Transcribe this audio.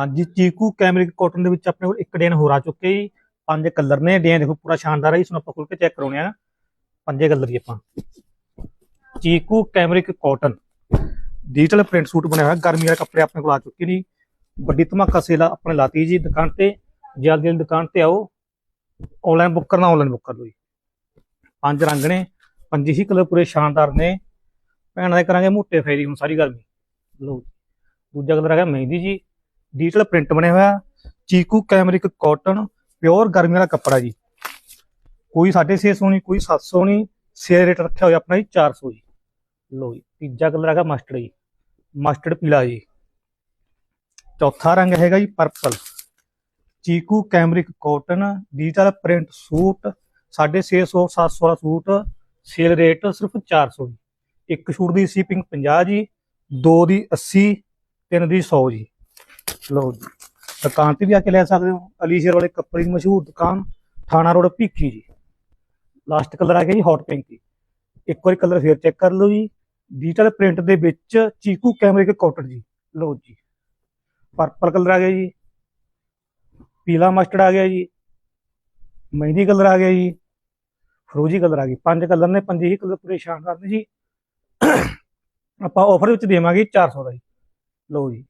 ਹਾਂਜੀ ਚੀਕੂ cambric cotton ਦੇ ਵਿੱਚ ਆਪਣੇ ਕੋਲ ਇੱਕ ਡੇਨ ਹੋਰ ਆ ਚੁੱਕੇ ਜੀ। ਪੰਜ ਕਲਰ ਨੇ ਡੇਨ ਦੇਖੋ ਪੂਰਾ ਸ਼ਾਨਦਾਰ ਹੈ ਜੀ, ਇਸ ਨੂੰ ਆਪਾਂ ਖੋਲ ਕੇ ਚੈੱਕ ਕਰਾਉਣੇ ਆ ਪੰਜੇ ਕਲਰ ਜੀ ਆਪਾਂ। ਚੀਕੂ cambric cotton. Digital print suit ਬਣਿਆ ਹੋਇਆ ਗਰਮੀ ਵਾਲੇ ਕੱਪੜੇ ਆਪਣੇ ਕੋਲ ਆ ਚੁੱਕੇ ਨੇ ਵੱਡੀ ਧਮਾਕਾ ਸੇਲ ਆਪਣੇ ਲਾਤੀ ਜੀ ਦੁਕਾਨ ਤੇ। ਜਲਦੀ ਜਲਦੀ ਦੁਕਾਨ ਤੇ ਆਓ। ਆਨਲਾਈਨ ਬੁੱਕ ਕਰਨਾ ਆਨਲਾਈਨ ਬੁੱਕ ਕਰ ਲਓ ਜੀ। ਪੰਜ ਰੰਗ ਨੇ ਪੰਜ ਹੀ ਕਲਰ ਪੂਰੇ ਸ਼ਾਨਦਾਰ ਨੇ। ਭੈਣਾਂ ਦੇ ਕਰਾਂਗੇ ਮੋਟੇ ਫੇਰੀ ਹੁਣ ਸਾਰੀ ਗਰਮੀ। ਲਓ ਦੂਜਾ ਕਲਰ ਹੈਗਾ ਮਹਿੰਦੀ ਜੀ। ਡਿਜੀਟਲ ਪ੍ਰਿੰਟ ਬਣਿਆ ਹੋਇਆ, ਚੀਕੂ ਕੈਮਰਿਕ ਕਾਟਨ ਪਿਓਰ ਗਰਮੀ ਵਾਲਾ ਕੱਪੜਾ ਜੀ। ਕੋਈ 650 ਨਹੀਂ, ਕੋਈ 700 ਨਹੀਂ ਸੇਲ ਰੇਟ ਰੱਖਿਆ ਹੋਇਆ ਆਪਣਾ ਜੀ 400 ਜੀ। ਲਓ ਜੀ, ਤੀਜਾ ਕਲਰ ਹੈਗਾ ਮਸਟਰਡ ਜੀ। ਮਸਟਰਡ ਪੀਲਾ ਜੀ। ਚੌਥਾ ਰੰਗ ਹੈਗਾ ਜੀ ਪਰਪਲ ਚੀਕੂ cambric cotton digital print suit 650 700 ਵਾਲਾ ਸੂਟ ਸੇਲ ਰੇਟ ਸਿਰਫ 400 ਜੀ। ਇੱਕ ਸੂਟ ਦੀ ਸ਼ਿਪਿੰਗ 50 ਜੀ, ਦੋ ਦੀ 80 ਤਿੰਨ ਦੀ 100 ਜੀ। ਲੋ ਜੀ ਦੁਕਾਨ ਤੇ ਵੀ ਆ ਕੇ ਲੈ ਸਕਦੇ ਹੋ। ਅਲੀ ਸ਼ੇਰ ਵਾਲੇ ਕੱਪੜੇ ਦੀ ਮਸ਼ਹੂਰ ਦੁਕਾਨ, ਥਾਣਾ ਰੋਡ ਭੀਖੀ ਜੀ। ਲਾਸਟ ਕਲਰ ਆ ਗਿਆ ਜੀ ਹੌਟ ਪਿੰਕ ਇੱਕ ਵਾਰੀ ਕਲਰ ਫੇਰ ਚੈੱਕ ਕਰ ਲਓ ਜੀ। ਡਿਜੀਟਲ ਪ੍ਰਿੰਟ ਦੇ ਵਿੱਚ ਚੀਕੂ ਕੈਮਰੇ ਕੈਮਰਿਕ ਕਾਟਨ ਜੀ। ਲੋ ਜੀ। ਪਰਪਲ ਕਲਰ ਆ ਗਿਆ ਜੀ। ਪੀਲਾ ਮਸਟਰਡ ਆ ਗਿਆ ਜੀ। ਮਹਿੰਦੀ ਕਲਰ ਆ ਗਿਆ ਜੀ। ਫਰੋਜੀ ਕਲਰ ਆ ਗਈ। ਪੰਜ ਕਲਰ ਨੇ, ਪੰਜੇ ਹੀ ਕਲਰ ਪੂਰੇ ਸ਼ਾਨਦਾਰ ਨੇ ਜੀ। ਆਪਾਂ ਆਫਰ ਵਿੱਚ ਦੇਵਾਂਗੇ 400 ਦਾ ਜੀ। ਲਓ ਜੀ।